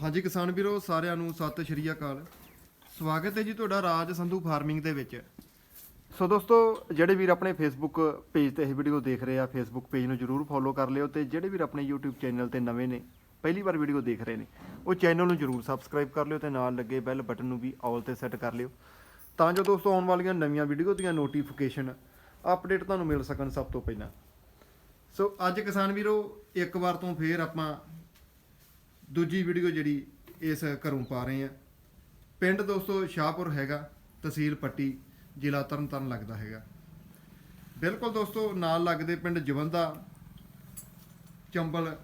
ਹਾਂਜੀ ਕਿਸਾਨ ਵੀਰੋ, ਸਾਰਿਆਂ ਨੂੰ ਸਤਿ ਸ਼੍ਰੀ ਅਕਾਲ। ਸਵਾਗਤ ਹੈ ਜੀ ਤੁਹਾਡਾ ਰਾਜ ਸੰਧੂ ਫਾਰਮਿੰਗ ਦੇ ਵਿੱਚ। ਸੋ ਦੋਸਤੋ, ਜਿਹੜੇ ਵੀਰ ਆਪਣੇ ਫੇਸਬੁੱਕ ਪੇਜ ਤੇ ਇਹ ਵੀਡੀਓ ਦੇਖ ਰਹੇ ਆ ਫੇਸਬੁੱਕ ਪੇਜ ਨੂੰ ਜਰੂਰ ਫੋਲੋ ਕਰ ਲਿਓ ਤੇ ਜਿਹੜੇ ਵੀਰ ਆਪਣੇ YouTube ਚੈਨਲ ਤੇ ਨਵੇਂ ਨੇ, ਪਹਿਲੀ ਵਾਰ ਵੀਡੀਓ ਦੇਖ ਰਹੇ ਨੇ, ਉਹ ਚੈਨਲ ਨੂੰ ਜਰੂਰ ਸਬਸਕ੍ਰਾਈਬ ਕਰ ਲਿਓ ਤੇ ਨਾਲ ਲੱਗੇ ਬੈਲ ਬਟਨ ਨੂੰ ਵੀ ਆਲ ਤੇ ਸੈੱਟ ਕਰ ਲਿਓ। ਤਾਂ ਜੋ ਦੋਸਤੋ, ਆਉਣ ਵਾਲੀਆਂ ਨਵੀਆਂ ਵੀਡੀਓ ਦੀਆਂ ਨੋਟੀਫਿਕੇਸ਼ਨ ਅਪਡੇਟ ਤੁਹਾਨੂੰ ਮਿਲ ਸਕਣ ਸਭ ਤੋਂ ਪਹਿਲਾਂ। ਸੋ ਅੱਜ ਕਿਸਾਨ ਵੀਰੋ, ਇੱਕ ਵਾਰ ਤੋਂ ਫੇਰ ਆਪਾਂ ਦੂਜੀ ਵੀਡੀਓ ਜਿਹੜੀ ਇਸ ਘਰੋਂ ਪਾ ਰਹੇ ਆ ਪਿੰਡ ਦੋਸਤੋ, ਸ਼ਾਹਪੁਰ ਹੈਗਾ, ਤਹਿਸੀਲ ਪੱਟੀ, ਜ਼ਿਲ੍ਹਾ ਤਰਨਤਾਰਨ ਲੱਗਦਾ ਹੈਗਾ। ਬਿਲਕੁਲ ਦੋਸਤੋ, ਨਾਲ ਲੱਗਦੇ ਪਿੰਡ ਜਵੰਦਾ, ਚੰਬਲ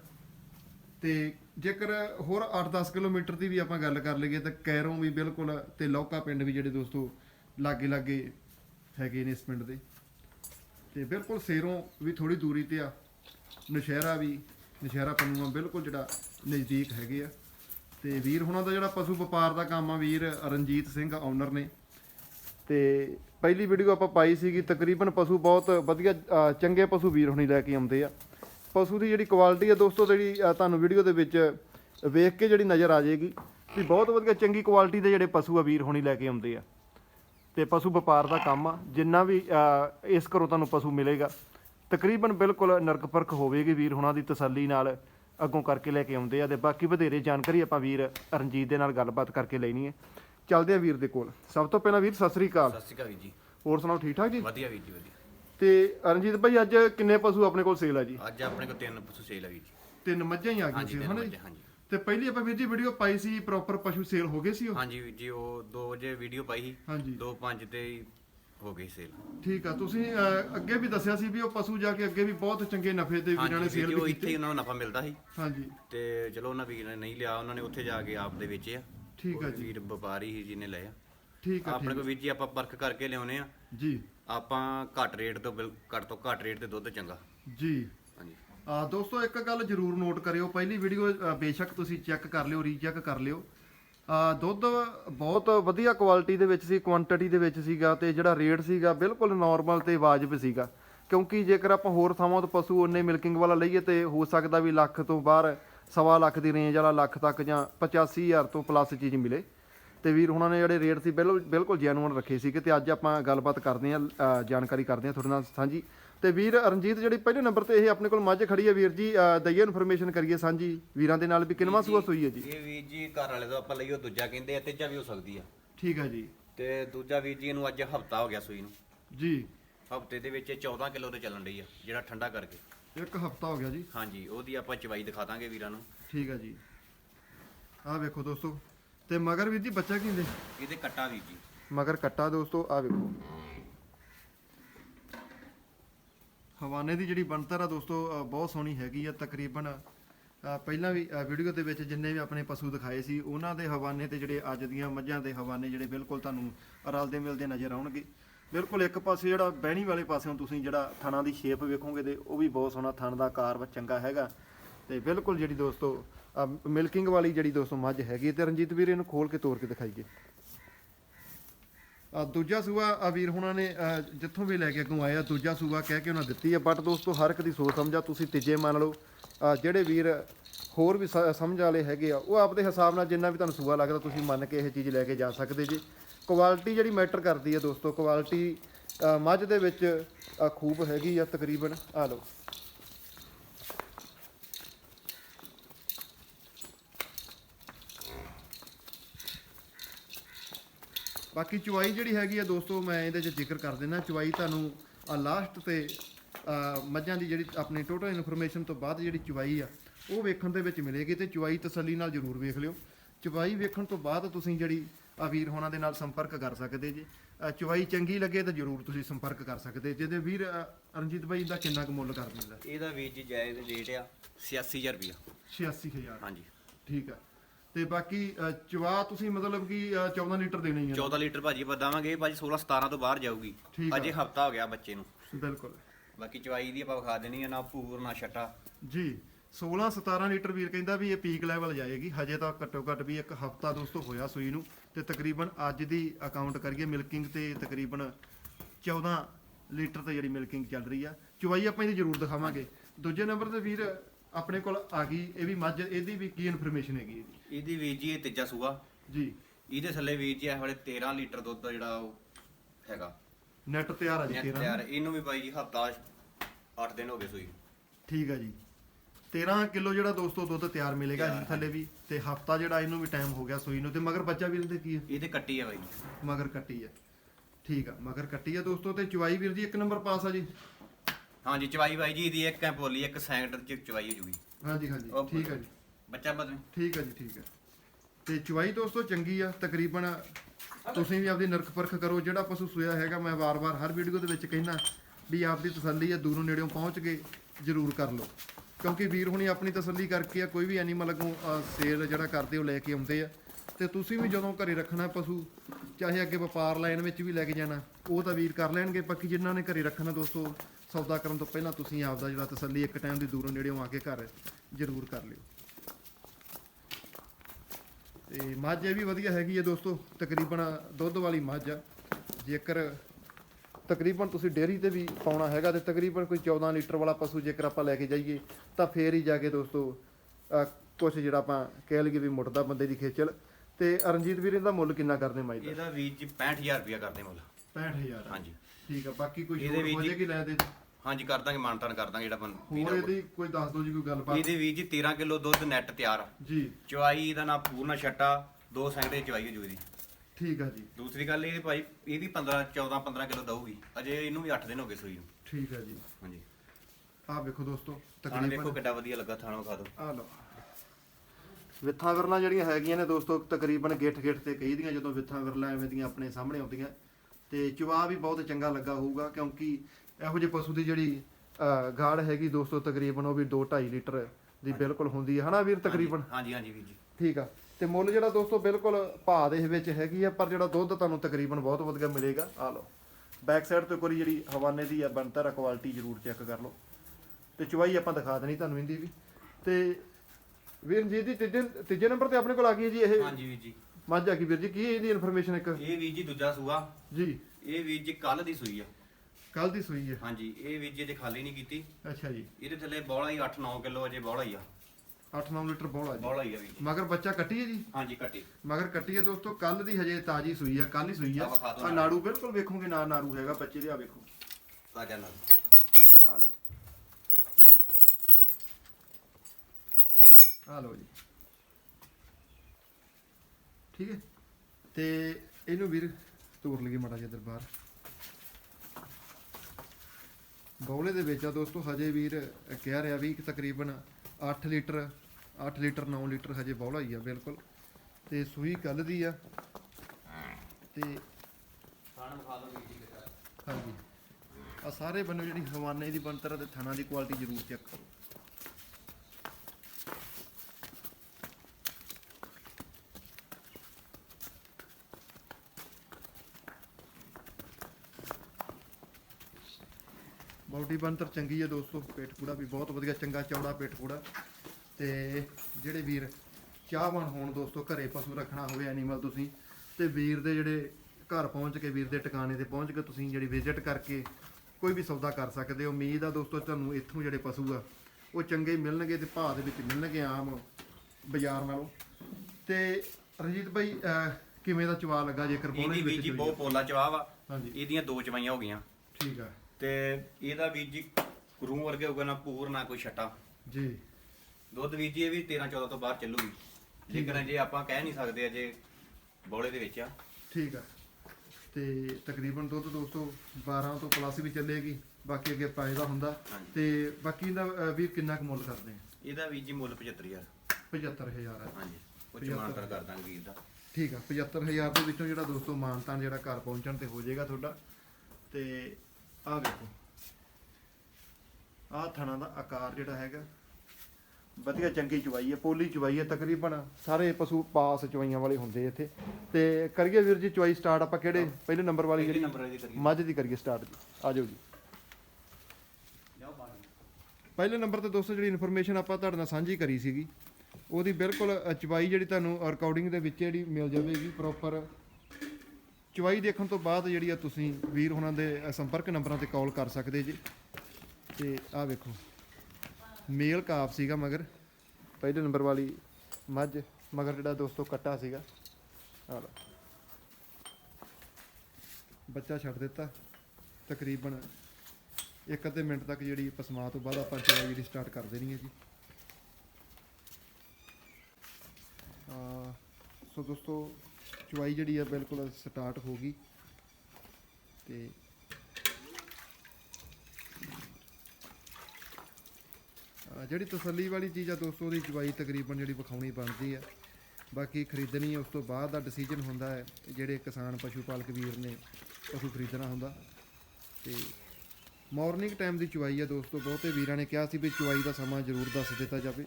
ਤੇ ਜੇਕਰ ਹੋਰ 8-10 ਕਿਲੋਮੀਟਰ ਦੀ ਵੀ ਆਪਾਂ ਗੱਲ ਕਰ ਲਈਏ ਤਾਂ ਕੈਰੋਂ ਵੀ ਬਿਲਕੁਲ ਤੇ ਲੌਕਾ ਪਿੰਡ ਵੀ ਜਿਹੜੇ ਦੋਸਤੋ ਲਾਗੇ ਲਾਗੇ ਹੈਗੇ ਨੇ ਇਸ ਪਿੰਡ ਦੇ। ਤੇ ਬਿਲਕੁਲ ਸੇਰੋਂ ਵੀ ਥੋੜੀ ਦੂਰੀ ਤੇ ਆ। ਨਸ਼ਹਿਰਾ ਵੀ, ਨਸ਼ਹਿਰਾ ਪੰਨੂਆ ਬਿਲਕੁਲ ਜਿਹੜਾ ਨਜ਼ਦੀਕ ਹੈਗੇ ਆ। ਤੇ ਵੀਰ ਹੁਣਾਂ ਦਾ ਜਿਹੜਾ ਪਸ਼ੂ ਵਪਾਰ ਦਾ ਕੰਮ ਆ ਵੀਰ, ਰਣਜੀਤ ਸਿੰਘ ਓਨਰ ਨੇ। ਤੇ ਪਹਿਲੀ ਵੀਡੀਓ ਆਪਾਂ ਪਾਈ ਸੀਗੀ, ਤਕਰੀਬਨ ਪਸ਼ੂ ਬਹੁਤ ਵਧੀਆ ਚੰਗੇ ਪਸ਼ੂ ਵੀਰ ਹੁਣੀ ਲੈ ਕੇ ਆਉਂਦੇ ਆ। ਪਸ਼ੂ ਦੀ ਜਿਹੜੀ ਕੁਆਲਿਟੀ ਆ ਦੋਸਤੋ, ਜਿਹੜੀ ਤੁਹਾਨੂੰ ਵੀਡੀਓ ਦੇ ਵਿੱਚ ਵੇਖ ਕੇ ਜਿਹੜੀ ਨਜ਼ਰ ਆ ਜਾਏਗੀ ਵੀ ਬਹੁਤ ਵਧੀਆ ਚੰਗੀ ਕੁਆਲਿਟੀ ਦੇ ਜਿਹੜੇ ਪਸ਼ੂ ਆ ਵੀਰ ਹੁਣੀ ਲੈ ਕੇ ਆਉਂਦੇ ਆ। ਤੇ ਪਸ਼ੂ ਵਪਾਰ ਦਾ ਕੰਮ ਆ, ਜਿੰਨਾ ਵੀ ਇਸ ਘਰੋਂ ਤੁਹਾਨੂੰ ਪਸ਼ੂ ਮਿਲੇਗਾ। ਤਕਰੀਬਨ ਬਿਲਕੁਲ ਨਰਕ ਪਰਖ ਹੋਵੇਗੀ ਵੀਰ ਹੁਣਾਂ ਦੀ ਤਸੱਲੀ ਨਾਲ। ਅੱਗੋਂ ਕਰਕੇ ਲੈ ਕੇ ਆਉਂਦੇ ਆ ਤੇ ਬਾਕੀ ਵਧੇਰੇ ਜਾਣਕਾਰੀ ਆਪਾਂ ਵੀਰ ਰਣਜੀਤ ਦੇ ਨਾਲ ਗੱਲਬਾਤ ਕਰਕੇ ਲੈਣੀ ਹੈ। ਚੱਲਦੇ ਆ ਵੀਰ ਦੇ ਕੋਲ। ਸਭ ਤੋਂ ਪਹਿਲਾਂ ਵੀਰ ਸਤਿ ਸ੍ਰੀ ਅਕਾਲ। ਸਤਿ ਸ਼੍ਰੀ ਅਕਾਲ ਵੀਰ ਜੀ। ਹੋਰ ਸੁਣਾਓ ਠੀਕ ਠਾਕ ਜੀ? ਵਧੀਆ ਵੀਰ ਜੀ ਵਧੀਆ। ਤੇ ਰਣਜੀਤ ਭਾਈ ਅੱਜ ਕਿੰਨੇ ਪਸ਼ੂ ਆਪਣੇ ਕੋਲ ਸੇਲ ਆ ਜੀ? ਅੱਜ ਆਪਣੇ ਕੋਲ ਤਿੰਨ ਪਸ਼ੂ ਸੇਲ ਆ ਵੀਰ ਜੀ। ਤਿੰਨ ਮੱਝਾਂ ਹੀ ਆ ਗਈਆਂ ਹਾਂਜੀ ਸੀ ਤਿੰਨ ਹਨਾ ਜੀ? ਮੱਝਾਂ, ਹਾਂਜੀ। ਤੇ ਪਹਿਲੀ ਆਪਾਂ ਵੀਰ ਜੀ ਵੀਡੀਓ ਪਾਈ ਸੀ ਪ੍ਰੋਪਰ ਪਸ਼ੂ ਸੇਲ ਹੋ ਗਏ ਸੀ ਉਹ? ਹਾਂਜੀ ਵੀਰ ਜੀ ਉਹ 2 ਵਜੇ ਵੀਡੀਓ ਪਾਈ ਸੀ। ਹਾਂਜੀ। 2 5 ਤੇ ਹੀ ਹੋ ਗਈ ਸੇਲ ਠੀਕ ਆ ਤੁਸੀਂ ਅੱਗੇ ਵੀ ਦੱਸਿਆ ਸੀ ਵੀ ਉਹ ਪਸ਼ੂ ਜਾ ਕੇ ਅੱਗੇ ਵੀ ਬਹੁਤ ਚੰਗੇ ਨਫੇ ਤੇ ਵੀਰਾਂ ਨੇ ਹਾਂਜੀ ਸੇਲ ਜੀ ਉਹ ਵੀ ਇੱਥੇ ਹੀ ਉਹਨਾਂ ਨੂੰ ਨਫਾ ਮਿਲਦਾ ਸੀ। ਹਾਂਜੀ। ਤੇ ਚਲੋ ਉਹਨਾਂ ਵੀਰ ਨੇ ਨਹੀਂ ਲਿਆ ਉਹਨਾਂ ਨੇ ਉੱਥੇ ਜਾ ਕੇ ਆਪ ਦੇ ਵੇਚੇ ਆ। ਠੀਕ ਆ ਉਹ ਜੀ। ਵੀਰ ਵਪਾਰੀ ਹੀ ਜਿਹਨੇ ਲਏ ਆ। ਠੀਕ ਆ ਆਪਣੇ ਠੀਕ ਕੋਲ ਵੀਰ ਜੀ ਆਪਾਂ ਪਰਖ ਕਰਕੇ ਲਿਆਉਨੇ ਆ। ਜੀ। ਆਪਾਂ ਘੱਟ ਰੇਟ ਤੋਂ ਬਿਲ ਘੱਟ ਤੋਂ ਘੱਟ ਰੇਟ ਤੇ ਦੁੱਧ ਚੰਗਾ। ਜੀ। ਹਾਂਜੀ। ਆ ਦੋਸਤੋ ਇੱਕ ਗੱਲ ਜਰੂਰ ਨੋਟ ਕਰਿਓ। ਪਹਿਲੀ ਵੀਡੀਓ ਬੇਸ਼ੱਕ ਤੁਸੀਂ ਚੈੱਕ ਕਰ ਲਿਓ ਰੀਚੈਕ ਕਰ ਲਿਓ। ਦੁੱਧ ਬਹੁਤ ਵਧੀਆ ਕੁਆਲਿਟੀ ਦੇ ਵਿੱਚ ਸੀ ਕੁਆਂਟੀਟੀ ਦੇ ਵਿੱਚ ਸੀਗਾ ਤੇ ਜਿਹੜਾ ਰੇਟ ਸੀਗਾ ਬਿਲਕੁਲ ਨਾਰਮਲ ਤੇ ਵਾਜਬ ਸੀਗਾ। ਕਿਉਂਕਿ ਜੇਕਰ ਆਪਾਂ ਹੋਰ ਥਾਵਾਂ ਤੋਂ ਪਸ਼ੂ ਉਹਨੇ ਮਿਲਕਿੰਗ ਵਾਲਾ ਲਈਏ ਤੇ ਹੋ ਸਕਦਾ ਵੀ ਲੱਖ ਤੋਂ ਬਾਹਰ ਸਵਾ ਲੱਖ ਦੀ ਰੇਂਜ ਵਾਲਾ ਲੱਖ ਤੱਕ ਜਾਂ 85000 ਤੋਂ ਪਲੱਸ ਚੀਜ਼ ਮਿਲੇ। ਤੇ ਵੀਰ ਹੁਣਾਂ ਨੇ ਜਿਹੜੇ ਰੇਟ ਸੀ ਬਿਲਕੁਲ ਬਿਲਕੁਲ ਜੈਨੂਅਨ ਰੱਖੇ ਸੀਗੇ ਤੇ ਅੱਜ ਆਪਾਂ ਗੱਲਬਾਤ ਕਰਦੇ ਹਾਂ ਜਾਣਕਾਰੀ ਕਰਦੇ ਹਾਂ ਤੁਹਾਡੇ ਨਾਲ ਸਾਂਝੀ। ਤੇ ਵੀਰ ਰਣਜੀਤ ਜਿਹੜੀ ਪਹਿਲੇ ਨੰਬਰ ਤੇ ਇਹ ਆਪਣੇ ਕੋਲ ਮੱਝ ਖੜੀ ਹੈ ਵੀਰ ਜੀ ਦਈਏ ਇਨਫੋਰਮੇਸ਼ਨ ਕਰੀਏ ਸਾਂਝੀ ਵੀਰਾਂ ਦੇ ਨਾਲ ਵੀ ਕਿੰਨਵਾਂ ਸੂਆ ਸੂਈ ਹੈ ਜੀ? ਇਹ ਵੀਰ ਜੀ ਘਰ ਵਾਲੇ ਤੋਂ ਆਪਾਂ ਲਈਓ ਦੂਜਾ ਕਹਿੰਦੇ ਆ ਤੀਜਾ ਵੀ ਹੋ ਸਕਦੀ ਆ। ਠੀਕ ਹੈ ਜੀ। ਤੇ ਦੂਜਾ ਵੀਰ ਜੀ ਇਹਨੂੰ ਅੱਜ ਹਫਤਾ ਹੋ ਗਿਆ ਸੂਈ ਨੂੰ। ਜੀ। ਹਫ਼ਤੇ ਦੇ ਵਿੱਚ ਇਹ 14 ਕਿਲੋ ਤੇ ਚੱਲਣ ਰਹੀ ਆ ਜਿਹੜਾ ਠੰਡਾ ਕਰਕੇ। ਇੱਕ ਹਫਤਾ ਹੋ ਗਿਆ ਜੀ। ਹਾਂਜੀ ਉਹਦੀ ਆਪਾਂ ਚਵਾਈ ਦਿਖਾ ਦਾਂਗੇ ਵੀਰਾਂ ਨੂੰ। ਠੀਕ ਹੈ ਜੀ। ਆਹ ਵੇਖੋ ਦੋਸਤੋ ਤੇ ਮਗਰ ਵੀਰ ਜੀ ਬੱਚਾ ਕੀ ਹੁੰਦੇ? ਇਹਦੇ ਕੱਟਾ ਵੀਰ ਜੀ। ਮਗਰ ਕੱਟਾ ਦੋਸਤੋ ਆ ਵੇਖੋ। ਹਵਾਨੇ ਦੀ ਜਿਹੜੀ ਬਣਤਰ ਆ ਦੋਸਤੋ ਬਹੁਤ ਸੋਹਣੀ ਹੈਗੀ ਆ, ਤਕਰੀਬਨ ਪਹਿਲਾਂ ਵੀ ਵੀਡੀਓ ਦੇ ਵਿੱਚ ਜਿੰਨੇ ਵੀ ਆਪਣੇ ਪਸ਼ੂ ਦਿਖਾਏ ਸੀ, ਉਹਨਾਂ ਦੇ ਹਵਾਨੇ ਤੇ ਜਿਹੜੇ ਅੱਜ ਦੀਆਂ ਮੱਝਾਂ ਦੇ ਹਵਾਨੇ ਜਿਹੜੇ ਬਿਲਕੁਲ ਤੁਹਾਨੂੰ ਰਲਦੇ ਮਿਲਦੇ ਨਜ਼ਰ ਆਉਣਗੇ। ਬਿਲਕੁਲ ਇੱਕ ਪਾਸੇ ਜਿਹੜਾ ਬਹਿਣੀ ਵਾਲੇ ਪਾਸਿਓਂ ਤੁਸੀਂ ਜਿਹੜਾ ਥਣਾ ਦੀ ਸ਼ੇਪ ਵੇਖੋਗੇ ਤੇ ਉਹ ਵੀ ਬਹੁਤ ਸੋਹਣਾ ਥਣ ਦਾ ਆਕਾਰ ਚੰਗਾ ਹੈਗਾ। ਤੇ ਬਿਲਕੁਲ ਜਿਹੜੀ ਦੋਸਤੋ ਮਿਲਕਿੰਗ ਵਾਲੀ ਜਿਹੜੀ ਦੋਸਤੋ ਮੱਝ ਹੈਗੀ ਤੇ ਰਣਜੀਤ ਵੀਰ ਇਹਨੂੰ ਖੋਲ ਕੇ ਤੋੜ ਕੇ ਦਿਖਾਈਏ। ਦੂਜਾ ਸੂਆ ਆ ਵੀਰ ਹੁਣਾਂ ਨੇ ਜਿੱਥੋਂ ਵੀ ਲੈ ਕੇ ਅੱਗੋਂ ਆਇਆ, ਦੂਜਾ ਸੂਆ ਕਹਿ ਕੇ ਉਹਨਾਂ ਦਿੱਤੀ ਆ ਬਟ ਦੋਸਤੋ, ਹਰ ਇੱਕ ਦੀ ਸੋਚ ਸਮਝਾ, ਤੁਸੀਂ ਤੀਜੇ ਮੰਨ ਲਓ। ਜਿਹੜੇ ਵੀਰ ਹੋਰ ਵੀ ਸ- ਸਮਝ ਵਾਲੇ ਹੈਗੇ ਆ, ਉਹ ਆਪਦੇ ਹਿਸਾਬ ਨਾਲ ਜਿੰਨਾ ਵੀ ਤੁਹਾਨੂੰ ਸੂਆ ਲੱਗਦਾ, ਤੁਸੀਂ ਮੰਨ ਕੇ ਇਹ ਚੀਜ਼ ਲੈ ਕੇ ਜਾ ਸਕਦੇ ਜੀ। ਕੁਆਲਿਟੀ ਜਿਹੜੀ ਮੈਟਰ ਕਰਦੀ ਹੈ ਦੋਸਤੋ ਕੁਆਲਿਟੀ ਮੱਝ ਦੇ ਵਿੱਚ ਖੂਬ ਹੈਗੀ ਆ ਤਕਰੀਬਨ। ਆ ਲਓ। ਬਾਕੀ ਚੁਆਈ ਜਿਹੜੀ ਹੈਗੀ ਆ ਦੋਸਤੋ ਮੈਂ ਇਹਦੇ 'ਚ ਜ਼ਿਕਰ ਕਰ ਦਿੰਦਾ। ਚੁਆਈ ਤੁਹਾਨੂੰ ਆ ਲਾਸਟ ਤੇ ਮੱਝਾਂ ਦੀ ਜਿਹੜੀ ਆਪਣੀ ਟੋਟਲ ਇਨਫੋਰਮੇਸ਼ਨ ਤੋਂ ਬਾਅਦ ਜਿਹੜੀ ਚੁਆਈ ਆ ਉਹ ਵੇਖਣ ਦੇ ਵਿੱਚ ਮਿਲੇਗੀ ਤੇ ਚੁਆਈ ਤਸੱਲੀ ਨਾਲ ਜ਼ਰੂਰ ਵੇਖ ਲਿਓ। ਚੁਆਈ ਵੇਖਣ ਤੋਂ ਬਾਅਦ ਤੁਸੀਂ ਜਿਹੜੀ ਆ ਵੀਰ ਹੋਣਾ ਦੇ ਨਾਲ ਸੰਪਰਕ ਕਰ ਸਕਦੇ ਜੀ। ਚੁਆਈ ਚੰਗੀ ਲੱਗੇ ਤਾਂ ਜ਼ਰੂਰ ਤੁਸੀਂ ਸੰਪਰਕ ਕਰ ਸਕਦੇ ਜਿਹਦੇ ਵੀਰ ਰਣਜੀਤ ਬਾਈ ਦਾ ਕਿੰਨਾ ਕੁ ਮੁੱਲ ਕਰ ਦਿੰਦਾ? ਇਹਦਾ ਵੀਰ ਜੀ ਜਾਇਜ਼ ਰੇਟ ਆ 86000 ਰੁਪਇਆ 86000 ਹਾਂਜੀ। ਠੀਕ ਆ। ਤੇ ਬਾਕੀ ਚੁਆ ਤੁਸੀਂ ਮਤਲਬ ਕਿ ਅ, 14 ਲੀਟਰ ਦੇਣਾ ਹੀ ਆ। 14 ਲੀਟਰ ਭਾਜੀ ਬਦਾਵਾਂਗੇ ਭਾਜੀ 16 17 ਤੋਂ ਬਾਹਰ ਜਾਊਗੀ। ਅਜੇ ਹਫਤਾ ਹੋ ਗਿਆ ਬੱਚੇ ਨੂੰ। ਬਿਲਕੁਲ। ਬਾਕੀ ਚਵਾਈ ਦੀ ਆਪਾਂ ਵਿਖਾ ਦੇਣੀ ਆ ਨਾ ਪੂਰ ਨਾ ਛਟਾ। ਜੀ 16 17 ਲੀਟਰ ਵੀਰ ਕਹਿੰਦਾ ਵੀ ਇਹ ਪੀਕ ਲੈਵਲ ਜਾਏਗੀ। ਹਜੇ ਤਾਂ ਘੱਟੋ ਘੱਟ ਵੀ ਇੱਕ ਹਫਤਾ ਦੋਸਤੋ ਹੋਇਆ ਸੂਈ ਨੂੰ। ਤੇ ਤਕਰੀਬਨ ਅੱਜ ਦੀ ਅਕਾਊਂਟ ਕਰੀਏ ਮਿਲਕਿੰਗ ਤੇ ਤਕਰੀਬਨ 14 ਲੀਟਰ ਤੇ ਜਿਹੜੀ ਮਿਲਕਿੰਗ ਚੱਲ ਰਹੀ ਆ। ਚੁਵਾਈ ਆਪਾਂ ਇਹਦੀ ਜ਼ਰੂਰ ਦਿਖਾਵਾਂਗੇ। ਦੂਜੇ ਨੰਬਰ ਤੇ ਵੀਰ ਆਪਣੇ ਕੋਲ ਆ ਗਈ ਇਹ ਵੀ ਮੱਝ ਇਹਦੀ ਵੀ ਕੀ ਇਨਫੋਰਮੇਸ਼ਨ ਹੈਗੀ ਇਹਦੀ? ਇਹਦੀ ਵੀਰ ਜੀ ਇਹ ਤੀਜਾ ਸੂਆ। ਜੀ। ਇਹਦੇ ਥੱਲੇ ਵੀਰ ਜੀ ਇਹ ਵਾਲੇ 13 ਲੀਟਰ ਦੁੱਧ ਦਾ ਜਿਹੜਾ ਉਹ ਹੈਗਾ। ਨੈਟ ਤਿਆਰ ਆ ਜੀ ਨੈਟ 13 ਤਿਆਰ। ਇਹਨੂੰ ਵੀ ਬਾਈ ਜੀ ਹਫਤਾ 8 ਦਿਨ ਹੋ ਗਏ ਸੂਈ। ਠੀਕ ਆ ਜੀ। 13 ਕਿਲੋ ਜਿਹੜਾ ਦੋਸਤੋ ਦੁੱਧ ਤਿਆਰ ਮਿਲੇਗਾ ਇਸ ਥੱਲੇ ਵੀ। ਤੇ ਹਫਤਾ ਜਿਹੜਾ ਇਹਨੂੰ ਵੀ ਟਾਈਮ ਹੋ ਗਿਆ ਸੂਈ ਨੂੰ। ਤੇ ਮਗਰ ਬੱਚਾ ਵੀ ਇਹਦੇ ਕੀ ਹੈ ਇਹਦੇ ਕੱਟੀ ਆ ਬਾਈ ਜੀ। ਮਗਰ ਕੱਟੀ ਹੈ ਠੀਕ ਆ ਮਗਰ ਕੱਟੀ ਆ ਦੋਸਤੋ। ਤੇ ਚੁਵਾਈ ਵੀਰ ਜੀ ਇੱਕ ਨੰਬਰ ਪਾਸ ਆ ਜੀ। ਹਾਂਜੀ ਚਵਾਈ ਬਾਈ ਜੀ ਇਹਦੀ ਇੱਕ ਕੈਂਪ ਬੋਲੀ ਇੱਕ ਸੈਂਕੜ ਚ ਚਵਾਈ ਹੋ ਜੂਗੀ। ਹਾਂਜੀ ਹਾਂਜੀ ਉਹ ਠੀਕ ਆ ਜੀ। ਬੱਚਾ ਬਦਲ ਠੀਕ ਹੈ ਜੀ ਠੀਕ ਹੈ। ਤੇ ਚੁਵਾਈ ਦੋਸਤੋ ਚੰਗੀ ਆ ਤਕਰੀਬਨ ਤੁਸੀਂ ਵੀ ਆਪਦੀ ਨਰਕ ਪਰਖ ਕਰੋ ਜਿਹੜਾ ਪਸ਼ੂ ਸੂਇਆ ਹੈਗਾ ਮੈਂ ਵਾਰ-ਵਾਰ ਹਰ ਵੀਡੀਓ ਦੇ ਵਿੱਚ ਕਹਿਣਾ ਵੀ ਆਪਦੀ ਤਸੱਲੀ ਆ ਦੂਰੋਂ ਨੇੜਿਓਂ ਪਹੁੰਚ ਕੇ ਜ਼ਰੂਰ ਕਰ ਲਓ। ਕਿਉਂਕਿ ਵੀਰ ਹੁਣੀ ਆਪਣੀ ਤਸੱਲੀ ਕਰਕੇ ਆ ਕੋਈ ਵੀ ਐਨੀਮਲ ਅਗੋਂ ਸੇਲ ਜਿਹੜਾ ਕਰਦੇ ਉਹ ਲੈ ਕੇ ਆਉਂਦੇ ਆ। ਤੇ ਤੁਸੀਂ ਵੀ ਜਦੋਂ ਘਰੇ ਰੱਖਣਾ ਪਸ਼ੂ ਚਾਹੇ ਅੱਗੇ ਵਪਾਰ ਲਾਈਨ ਵਿੱਚ ਵੀ ਲੈ ਕੇ ਜਾਣਾ ਉਹ ਤਾਂ ਵੀਰ ਕਰ ਲੈਣਗੇ। ਬਾਕੀ ਜਿਨ੍ਹਾਂ ਨੇ ਘਰੇ ਰੱਖਣਾ ਦੋਸਤੋ ਸੌਦਾ ਕਰਨ ਤੋਂ ਪਹਿਲਾਂ ਤੁਸੀਂ ਆਪਦਾ ਜਿਹੜਾ ਤਸੱਲੀ ਇੱਕ ਟਾਈਮ ਦੀ ਦੂਰੋਂ ਨੇੜਿਓਂ ਆ ਕੇ ਘਰ ਜ਼ਰੂਰ ਕਰ ਲਿਓ। ਤੇ ਮੱਝ ਇਹ ਵੀ ਵਧੀਆ ਹੈਗੀ ਹੈ ਦੋਸਤੋ ਤਕਰੀਬਨ ਦੁੱਧ ਵਾਲੀ ਮੱਝ ਆ। ਜੇਕਰ ਤਕਰੀਬਨ ਤੁਸੀਂ ਡੇਅਰੀ ਤੇ ਵੀ ਪਾਉਣਾ ਹੈਗਾ ਤੇ ਤਕਰੀਬਨ ਕੋਈ 14 ਲੀਟਰ ਵਾਲਾ ਪਸ਼ੂ ਜੇਕਰ ਆਪਾਂ ਲੈ ਕੇ ਜਾਈਏ ਤਾਂ ਫੇਰ ਹੀ ਜਾ ਕੇ ਦੋਸਤੋ ਕੁਝ ਜਿਹੜਾ ਆਪਾਂ ਕਹਿ ਲਈਏ ਵੀ ਮੁੱਟਦਾ ਬੰਦੇ ਦੀ ਖੇਚਲ। ਤੇ ਰਣਜੀਤ ਵੀਰ ਇਹਦਾ ਮੁੱਲ ਕਿੰਨਾ ਕਰਦੇ ਮਾਈ ਦਾ? ਇਹਦਾ ਵੀਰ ਜੀ 65000 ਰੁਪਇਆ ਕਰਦੇ ਮੁੱਲ। 65000 ਹਾਂਜੀ। ਠੀਕ ਆ ਬਾਕੀ ਕੋਈ ਵਿੱਚ ਹੋ ਜੀ- ਲੈ ਦੇ? ਹਾਂਜੀ ਕਰ ਦਾਂਗੇ ਮਾਨਤਾਨ ਕਰ ਦਾਂਗੇ ਜਿਹੜਾ ਬਣ ਹੋਰ ਇਹਦੀ ਕੋਈ ਦੱਸ ਦਿਓ ਜੀ ਕੋਈ ਗੱਲਬਾਤ? ਇਹਦੇ ਵੀਰ ਜੀ 13 ਕਿਲੋ ਦੁੱਧ ਨੈਟ ਤਿਆਰ ਆ। ਜੀ। ਚਵਾਈ ਦਾ ਨਾ ਪੂਰਨਾ ਛੱਟਾ ਦੋ ਸੈਂਕੜੇ ਚਵਾਈ ਹੋ ਜੂ ਇਹਦੀ ਠੀਕ ਆ ਜੀ। ਦੂਸਰੀ ਗੱਲ ਇਹ ਭਾਈ ਇਹ ਵੀ 15 14 15 ਕਿਲੋ ਦਊਗੀ। ਅਜੇ ਇਹਨੂੰ ਵੀ 8 ਦਿਨ ਹੋ ਗਏ ਸੂਈ ਨੂੰ। ਠੀਕ ਆ ਜੀ। ਹਾਂਜੀ। ਆਹ ਵੇਖੋ ਦੋਸਤੋ ਥਾਣ ਵੇਖੋ ਕਿੱਡਾ ਵਧੀਆ ਲੱਗਾ ਥਾਣਾ ਵਿਖਾ ਦਿਓ। ਆ ਲਓ। ਵਿਥਾਂ ਵਿਰਲਾਂ ਜਿਹੜੀਆਂ ਹੈਗੀਆਂ ਨੇ ਦੋਸਤੋ ਤਕਰੀਬਨ ਗਿੱਠ ਗਿੱਠ ਤੇ ਕਹੀ ਦੀਆਂ ਜਦੋਂ ਵਿਥਾਂ ਵਿਰਲਾਂ ਐਵੇਂ ਦੀਆਂ ਆਪਣੇ ਸਾਹਮਣੇ ਆਉਂਦੀਆਂ। ਤੇ ਚਵਾ ਵੀ ਬਹੁਤ ਚੰਗਾ ਲੱਗਾ ਹੋਊਗਾ ਕਿਉਂਕਿ ਇਹੋ ਜਿਹੇ ਪਸ਼ੂ ਦੀ ਜਿਹੜੀ ਗਾੜ ਹੈਗੀ ਦੋਸਤੋ ਤਕਰੀਬਨ ਉਹ ਵੀ 2.5 ਲੀਟਰ ਦੀ ਬਿਲਕੁਲ ਹੁੰਦੀ ਹੈ ਹਨਾ ਵੀਰ ਤਕਰੀਬਨ? ਹਾਂਜੀ ਹਾਂਜੀ ਵੀਰ ਜੀ। ਠੀਕ ਆ। ਤੇ ਮੁੱਲ ਜਿਹੜਾ ਦੋਸਤੋ ਬਿਲਕੁਲ ਭਾਅ ਦੇ ਵਿੱਚ ਹੈਗੀ ਆ ਪਰ ਜਿਹੜਾ ਦੁੱਧ ਤੁਹਾਨੂੰ ਤਕਰੀਬਨ ਬਹੁਤ ਵਧੀਆ ਮਿਲੇਗਾ ਆ ਲਓ। ਬੈਕ ਸਾਈਡ ਤੋਂ ਵਾਰੀ ਜਿਹੜੀ ਹਵਾਨੇ ਦੀ ਆ ਬਣਤਰ ਕੁਆਲਿਟੀ ਜ਼ਰੂਰ ਚੈੱਕ ਕਰ ਲਓ। ਤੇ ਚੁਵਾਈ ਆਪਾਂ ਦਿਖਾ ਦੇਣੀ ਤੁਹਾਨੂੰ ਇਹਦੀ ਵੀ। ਤੇ ਵੀਰ ਜੀ ਦੀ ਤੀਜੇ ਤੀਜੇ ਨੰਬਰ ਤੇ ਆਪਣੇ ਕੋਲ ਆ ਗਈ ਜੀ ਇਹ? ਹਾਂਜੀ ਵੀਰ ਜੀ। ਮੱਝ ਆ ਗਈ ਵੀਰ ਜੀ ਕੀ ਇਹਦੀ ਇਨਫੋਰਮੇਸ਼ਨ ਇੱਕ? ਇਹ ਵੀਰ ਜੀ ਦੂਜਾ ਸੂਆ। ਜੀ। ਇਹ ਵੀਰ ਜੀ ਕੱਲ ਦੀ ਸੂਈ ਆ। ਕੱਲ ਦੀ ਸੂਈ ਹੈ ਹਾਂਜੀ ਇਹ ਵੀਰ ਜੀ ਖਾਲੀ ਨਹੀਂ ਕੀਤੀ। ਅੱਛਾ ਜੀ। ਇਹਦੇ ਥੱਲੇ ਬੋਲਾ ਹੀ 8-9 ਕਿਲੋ ਅਜੇ ਬੋਲਾ ਹੀ ਆ। 8-9 ਲੀਟਰ ਬੋਲਾ ਜੀ। ਬੋਲਾ ਹੀ ਆ ਜੀ। ਮਗਰ ਬੱਚਾ ਕੱਟੀ ਹੈ ਜੀ? ਹਾਂਜੀ ਕੱਟੀ। ਮਗਰ ਕੱਟੀ ਹੈ ਦੋਸਤੋ ਕੱਲ ਦੀ ਹਜੇ ਤਾਜੀ ਸੂਈ ਆ ਕੱਲ ਹੀ ਸੂਈ ਆ। ਆਹ ਵਿਖਾ ਦਿਓ ਆ ਨਾੜੂ ਬਿਲਕੁਲ ਵੇਖੋਗੇ ਨਾ ਨਾੜੂ ਹੈਗਾ ਬੱਚੇ ਦੇ ਆ ਵੇਖੋ। ਤਾਜਾ ਨਾਲ ਆ ਲਓ। ਆ ਲਓ ਜੀ। ਠੀਕ ਹੈ? ਤੇ ਇਹਨੂੰ ਵੀਰ ਤੋਰ ਲਈਏ ਮਾੜਾ ਜਿਹਾ ਦਰਬਾਰ ਬੌਲੇ ਦੇ ਵਿੱਚ ਆ ਦੋਸਤੋ ਹਜੇ ਵੀਰ ਕਹਿ ਰਿਹਾ ਵੀ ਤਕਰੀਬਨ 8 ਲੀਟਰ 8 ਲੀਟਰ 9 ਲੀਟਰ ਹਜੇ ਬੌਲਾ ਹੀ ਆ ਬਿਲਕੁਲ। ਤੇ ਸੂਈ ਕੱਲ ਦੀ ਆ। ਤੇ ਥਾਣਾ ਵਿਖਾ ਵੀਰ ਜੀ ਕਿੱਦਾਂ ਹਾਂਜੀ। ਆ ਸਾਰੇ ਬੰਨੋ ਜਿਹੜੀ ਹਵਾਨੇ ਦੀ ਬਣਤਰ ਆ ਤੇ ਥਣਾ ਦੀ ਕੁਆਲਿਟੀ ਜ਼ਰੂਰ ਚੈੱਕ ਕਰੋ। ਬਾਡੀ ਬਣਤਰ ਚੰਗੀ ਹੈ ਦੋਸਤੋ ਪੇਟ ਪੂੜਾ ਵੀ ਬਹੁਤ ਵਧੀਆ ਚੰਗਾ ਚੌੜਾ ਪੇਟ ਪੂੜਾ। ਤੇ ਜਿਹੜੇ ਵੀਰ ਚਾਹਵਾਨ ਹੋਣ ਦੋਸਤੋ ਘਰੇ ਪਸ਼ੂ ਰੱਖਣਾ ਹੋਵੇ ਐਨੀਮਲ ਤੁਸੀਂ ਤੇ ਵੀਰ ਦੇ ਜਿਹੜੇ ਘਰ ਪਹੁੰਚ ਕੇ ਵੀਰ ਦੇ ਟਿਕਾਣੇ ਤੇ ਪਹੁੰਚ ਕੇ ਤੁਸੀਂ ਜਿਹੜੀ ਵਿਜ਼ਿਟ ਕਰਕੇ ਕੋਈ ਵੀ ਸੌਦਾ ਕਰ ਸਕਦੇ ਹੋ। ਉਮੀਦ ਆ ਦੋਸਤੋ ਤੁਹਾਨੂੰ ਇੱਥੋਂ ਜਿਹੜੇ ਪਸ਼ੂ ਆ ਉਹ ਚੰਗੇ ਮਿਲਣਗੇ ਤੇ ਭਾਅ ਦੇ ਵਿੱਚ ਮਿਲਣਗੇ ਆਮ ਬਾਜ਼ਾਰ ਨਾਲੋਂ। ਤੇ ਰਣਜੀਤ ਭਾਈ ਕਿਵੇਂ ਦਾ ਚਵਾ ਲੱਗਾ ਜੇਕਰ ਬੋਲੇ ਇਹਦੀ ਵੀਰ ਜੀ ਬਹੁਤ ਪੋਲਾ ਚਵਾਹ ਵਾ। ਹਾਂਜੀ। ਇਹਦੀਆਂ ਦੋ ਚਵਾਈਆਂ ਹੋ ਗਈਆਂ। ਠੀਕ ਆ। ਤੇ ਇਹਦਾ ਵੀਰ ਜੀ ਰੂ ਵਰਗੇ ਹੋਗਾ ਨਾ ਪੂਰ ਨਾ ਕੋਈ ਛੱਟਾ। ਜੀ। ਦੁੱਧ ਵੀਰ ਜੀ ਇਹ ਵੀ 13 14 ਤੋਂ ਬਾਹਰ ਚੱਲੂਗੀ। ਲੇਕਿਨ ਜੇ ਆਪਾਂ ਕਹਿ ਨਹੀਂ ਸਕਦੇ ਅਜੇ ਬੋਲੇ ਦੇ ਵਿੱਚ ਆ। ਠੀਕ ਆ। ਤੇ ਤਕਰੀਬਨ ਦੁੱਧ ਦੋਸਤੋ 12 ਤੋਂ ਪਲੱਸ ਵੀ ਚੱਲੇਗੀ। ਬਾਕੀ ਅੱਗੇ ਪਾਏ ਦਾ ਹੁੰਦਾ। ਤੇ ਬਾਕੀ ਇਹਦਾ ਅਹ, ਵੀਰ ਕਿੰਨਾ ਕੁ ਮੁੱਲ ਕਰਦੇ ਆ? ਇਹਦਾ ਵੀਰ ਜੀ ਮੁੱਲ 75000 75000 ਹੈ ਹਾਂਜੀ। ਉਹ ਪਝੱਤਰ। ਚਮਾਨਤਰ ਕਰ ਦਾਂਗੇ ਵੀਰ ਦਾ। ਠੀਕ ਆ। 75000 ਦੇ ਵਿੱਚੋਂ ਜਿਹੜਾ ਦੋਸਤੋ ਮਾਨਤਾਨ ਜਿਹੜਾ ਘਰ ਪਹੁੰਚਣ ਤੇ ਹੋ ਜਾਏਗਾ ਤੁਹਾਡਾ। ਤੇ ਆਹ ਵੇਖੋ ਆਹ ਥਣਾ ਦਾ ਆਕਾਰ ਜਿਹੜਾ ਹੈਗਾ ਵਧੀਆ ਚੰਗੀ ਚਵਾਈ ਹੈ ਪੋਲੀ ਚਵਾਈ ਹੈ ਤਕਰੀਬਨ। ਸਾਰੇ ਪਸ਼ੂ ਪਾਸ ਚਵਾਈਆਂ ਵਾਲੇ ਹੁੰਦੇ ਇੱਥੇ। ਤੇ ਕਰੀਏ ਵੀਰ ਜੀ ਚਵਾਈ ਸਟਾਰਟ ਆਪਾਂ ਕਿਹੜੇ? ਪਹਿਲੇ ਨੰਬਰ ਵਾਲੀ ਜਿਹੜੀ ਨੰਬਰ ਇਹਦੀ ਕਰੀਏ। ਮੱਝ ਦੀ ਕਰੀਏ ਸਟਾਰਟ ਜੀ। ਆ ਜਾਓ ਜੀ। ਪਹਿਲੇ ਨੰਬਰ ਤੇ ਦੋਸਤੋ ਜਿਹੜੀ ਇਨਫੋਰਮੇਸ਼ਨ ਆਪਾਂ ਤੁਹਾਡੇ ਨਾਲ ਸਾਂਝੀ ਕਰੀ ਸੀਗੀ ਉਹਦੀ ਬਿਲਕੁਲ ਚਵਾਈ ਜਿਹੜੀ ਤੁਹਾਨੂੰ ਰਿਕਾਰਡਿੰਗ ਦੇ ਵਿੱਚ ਜਿਹੜੀ ਮਿਲ ਜਾਵੇਗੀ ਪ੍ਰੋਪਰ ਚਵਾਈ ਦੇਖਣ ਤੋਂ ਬਾਅਦ ਜਿਹੜੀ ਆ ਤੁਸੀਂ ਵੀਰ ਹੁਣਾਂ ਦੇ ਸੰਪਰਕ ਨੰਬਰਾਂ ਤੇ ਕਾਲ ਕਰ ਸਕਦੇ ਜੀ। ਤੇ ਆਹ ਵੇਖੋ। ਮੇਲ ਕਾਪ ਸੀਗਾ ਮਗਰ। ਪਹਿਲੇ ਨੰਬਰ ਵਾਲੀ ਮੱਝ, ਮਗਰ ਜਿਹੜਾ ਦੋਸਤੋ ਕੱਟਾ ਸੀਗਾ। ਆ ਲਓ। ਬੱਚਾ ਛੱਡ ਦਿੱਤਾ। ਤਕਰੀਬਨ ਇੱਕ ਅੱਧੇ ਮਿੰਟ ਤੱਕ ਜਿਹੜੀ ਪਸਮਾ ਤੋਂ ਬਾਅਦ ਆਪਾਂ ਚਵਾਈ ਜਿਹੜੀ ਸਟਾਰਟ ਕਰ ਦੇਣੀ ਹੈ ਜੀ। ਸੋ ਦੋਸਤੋ ਚਵਾਈ ਜਿਹੜੀ ਆ ਬਿਲਕੁਲ ਸਟਾਰਟ ਹੋ ਗਈ। ਤੇ ਜਿਹੜੀ ਤਸੱਲੀ ਵਾਲੀ ਚੀਜ਼ ਆ ਦੋਸਤੋ, ਉਹਦੀ ਚਵਾਈ ਤਕਰੀਬਨ ਜਿਹੜੀ ਵਿਖਾਉਣੀ ਬਣਦੀ ਆ। ਬਾਕੀ ਖਰੀਦਣੀ ਉਸ ਤੋਂ ਬਾਅਦ ਦਾ ਡਿਸੀਜਨ ਹੁੰਦਾ ਹੈ ਜਿਹੜੇ ਕਿਸਾਨ ਪਸ਼ੂ ਪਾਲਕ ਵੀਰ ਨੇ, ਪਸ਼ੂ ਖਰੀਦਣਾ ਹੁੰਦਾ। ਤੇ ਮਾਰਨਿੰਗ ਟਾਈਮ ਦੀ ਚੁਆਈ ਆ ਦੋਸਤੋ, ਬਹੁਤੇ ਵੀਰਾਂ ਨੇ ਕਿਹਾ ਸੀ ਵੀ ਚੁਆਈ ਦਾ ਸਮਾਂ ਜ਼ਰੂਰ ਦੱਸ ਦਿੱਤਾ ਜਾਵੇ।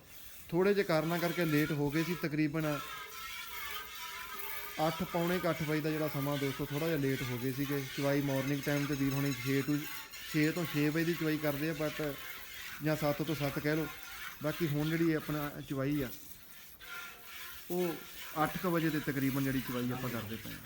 ਥੋੜੇ ਜਿਹੇ ਕਾਰਨਾਂ ਕਰਕੇ ਲੇਟ ਹੋ ਗਏ ਸੀ, ਤਕਰੀਬਨ 8 ਪੌਣੇ 8 ਵਜੇ ਦਾ ਜਿਹੜਾ ਸਮਾਂ ਦੋਸਤੋ ਥੋੜਾ ਜਿਹਾ ਲੇਟ ਹੋ ਗਏ ਸੀਗੇ। ਚਵਾਈ ਮਾਰਨਿੰਗ ਟਾਈਮ ਤੇ ਵੀਰ ਹੋਣੀ 6 ਤੋਂ 6 ਤੋਂ 6 ਵਜੇ ਦੀ ਚਵਾਈ ਕਰਦੇ ਆ ਬਟ ਜਾਂ 7 ਤੋਂ 7 ਕਹਿ ਲਓ। ਬਾਕੀ ਹੁਣ ਜਿਹੜੀ ਆਪਣਾ ਚਵਾਈ ਆ, ਉਹ 8 ਵਜੇ ਦੇ ਤਕਰੀਬਨ ਜਿਹੜੀ ਚਵਾਈ ਆਪਾਂ ਕਰਦੇ ਪਏ ਹਾਂ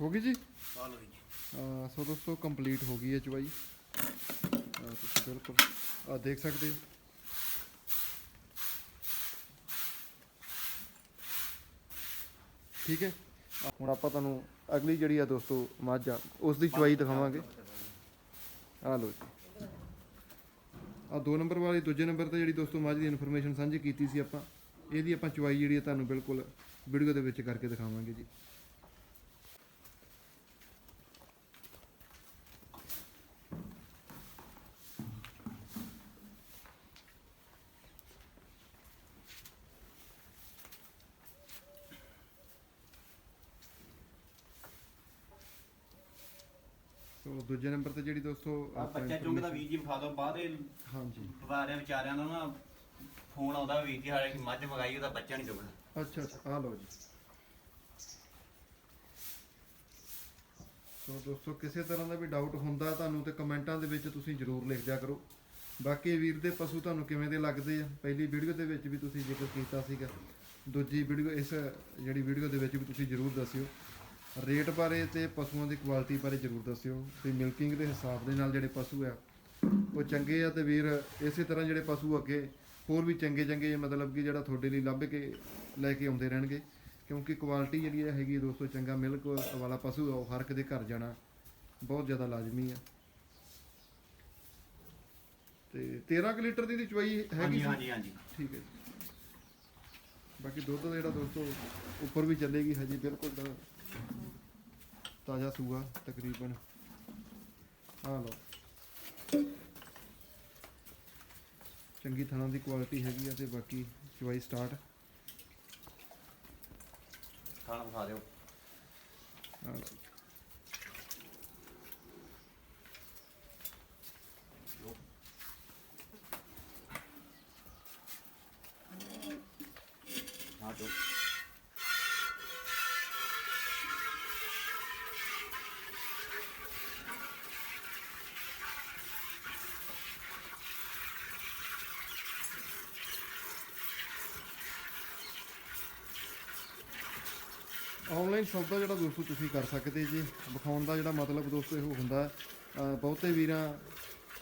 ਹੋ ਗਈ ਜੀ? ਆ ਲਓ ਜੀ। ਅਹ ਸੋ ਦੋਸਤੋ ਕੰਪਲੀਟ ਹੋ ਗਈ ਹੈ ਚਵਾਈ ਅਹ ਤੁਸੀਂ ਬਿਲਕੁਲ ਆ ਦੇਖ ਸਕਦੇ ਹੋ। ਠੀਕ ਹੈ? ਹੁਣ ਆਪਾਂ ਤੁਹਾਨੂੰ ਅਗਲੀ ਜਿਹੜੀ ਆ ਦੋਸਤੋ ਮੱਝ ਆ ਉਸ ਦੀ ਚਵਾਈ ਦਿਖਾਵਾਂਗੇ। ਆ ਲਓ ਜੀ। ਆ ਦੋ ਨੰਬਰ ਵਾਲੀ ਦੂਜੇ ਨੰਬਰ ਤੇ ਜਿਹੜੀ ਦੋਸਤੋ ਮੱਝ ਦੀ ਇਨਫੋਰਮੇਸ਼ਨ ਸਾਂਝੀ ਕੀਤੀ ਸੀ ਆਪਾਂ ਇਹਦੀ ਆਪਾਂ ਚਵਾਈ ਜਿਹੜੀ ਆ ਤੁਹਾਨੂੰ ਬਿਲਕੁਲ ਵੀਡੀਓ ਦੇ ਵਿੱਚ ਕਰਕੇ ਦਿਖਾਵਾਂਗੇ ਜੀ ਸੋ ਦੂਜੇ ਨੰਬਰ ਤੇ ਜਿਹੜੀ ਦੋਸਤੋ ਆ ਆਪਾਂ ਬੱਚਾ ਚੁੰਗ ਦਾ information- ਵੀਰ ਜੀ ਵਿਖਾ ਦਿਓ ਬਾਹਰ ਇਹ ਹਾਂਜੀ। ਵਾਰਿਆਂ ਵਿਚਾਰਿਆਂ ਦਾ ਨਾ ਫੋਨ ਆਉਂਦਾ ਵੀ ਜੀ ਹਾਲੇ ਮੱਝ ਮਗਾਈ ਉਹਦਾ ਬੱਚਾ ਨਹੀਂ ਚੁਗਣਾ ਅੱਛਾ ਅੱਛਾ ਆ ਲਓ ਜੀ। ਸੋ ਦੋਸਤੋ ਕਿਸੇ ਤਰ੍ਹਾਂ ਦਾ ਵੀ ਡਾਊਟ ਹੁੰਦਾ ਤੁਹਾਨੂੰ ਤੇ ਕਮੈਂਟਾਂ ਦੇ ਵਿੱਚ ਤੁਸੀਂ ਜਰੂਰ ਲਿਖ ਦਿਆ ਕਰੋ। ਬਾਕੀ ਵੀਰ ਦੇ ਪਸ਼ੂ ਤੁਹਾਨੂੰ ਕਿਵੇਂ ਦੇ ਲੱਗਦੇ ਆ? ਪਹਿਲੀ ਵੀਡੀਓ ਦੇ ਵਿੱਚ ਵੀ ਤੁਸੀਂ ਜ਼ਿਕਰ ਕੀਤਾ ਸੀਗਾ। ਦੂਜੀ ਵੀਡੀਓ ਇਸ ਜਿਹੜੀ ਵੀਡੀਓ ਦੇ ਵਿੱਚ ਵੀ ਤੁਸੀਂ ਜਰੂਰ ਦੱਸਿਓ। ਰੇਟ ਬਾਰੇ ਤੇ ਪਸ਼ੂਆਂ ਦੀ ਕੁਆਲਿਟੀ ਬਾਰੇ ਜਰੂਰ ਦੱਸਿਓ। ਤੇ ਮਿਲਕਿੰਗ ਦੇ ਹਿਸਾਬ ਦੇ ਨਾਲ ਜਿਹੜੇ ਪਸ਼ੂ ਆ ਉਹ ਚੰਗੇ ਆ ਤੇ ਵੀਰ ਇਸੇ ਤਰ੍ਹਾਂ ਜਿਹੜੇ ਪਸ਼ੂ ਅੱਗੇ ਹੋਰ ਵੀ ਚੰਗੇ ਚੰਗੇ ਮਤਲਬ ਕਿ ਜਿਹੜਾ ਤੁਹਾਡੇ ਲਈ ਲੱਭ ਕੇ ਲੈ ਕੇ ਆਉਂਦੇ ਰਹਿਣਗੇ। ਕਿਉਂਕਿ ਕੁਆਲਿਟੀ ਜਿਹੜੀ ਇਹ ਹੈਗੀ ਦੋਸਤੋ ਚੰਗਾ ਮਿਲਕ ਵਾਲਾ ਪਸ਼ੂ ਆ ਉਹ ਹਰ ਦੇ ਘਰ ਜਾਣਾ ਬਹੁਤ ਜ਼ਿਆਦਾ ਲਾਜ਼ਮੀ ਆ। ਤੇ 13 ਕੁ ਲੀਟਰ ਦੀ ਦੀ ਚਵਾਈ ਹੈਗੀ ਹਾਂਜੀ ਸੀ? ਹਾਂਜੀ ਹਾਂਜੀ। ਠੀਕ ਹੈ ਜੀ। ਬਾਕੀ ਦੁੱਧ ਦਾ ਜਿਹੜਾ ਦੋਸਤੋ ਉੱਪਰ ਵੀ ਚੱਲੇਗੀ ਹਜੇ ਬਿਲਕੁਲ ਤਾਂ ਤਾਜ਼ਾ ਸੂਆ ਤਕਰੀਬਨ। ਆ ਲਓ। ਚੰਗੀ ਥਣਾ ਦੀ ਕੁਆਲਿਟੀ ਹੈਗੀ ਆ ਤੇ ਬਾਕੀ ਚਵਾਈ ਸਟਾਰਟ ਖਾਣਾ ਖਾ ਦਿਓ। ਆ ਲਓ ਆਨਲਾਈਨ ਸੌਦਾ ਜਿਹੜਾ ਦੋਸਤੋ ਤੁਸੀਂ ਕਰ ਸਕਦੇ ਜੀ, ਵਿਖਾਉਣ ਦਾ ਜਿਹੜਾ ਮਤਲਬ ਦੋਸਤੋ ਇਹ ਹੁੰਦਾ ਬਹੁਤੇ ਵੀਰਾਂ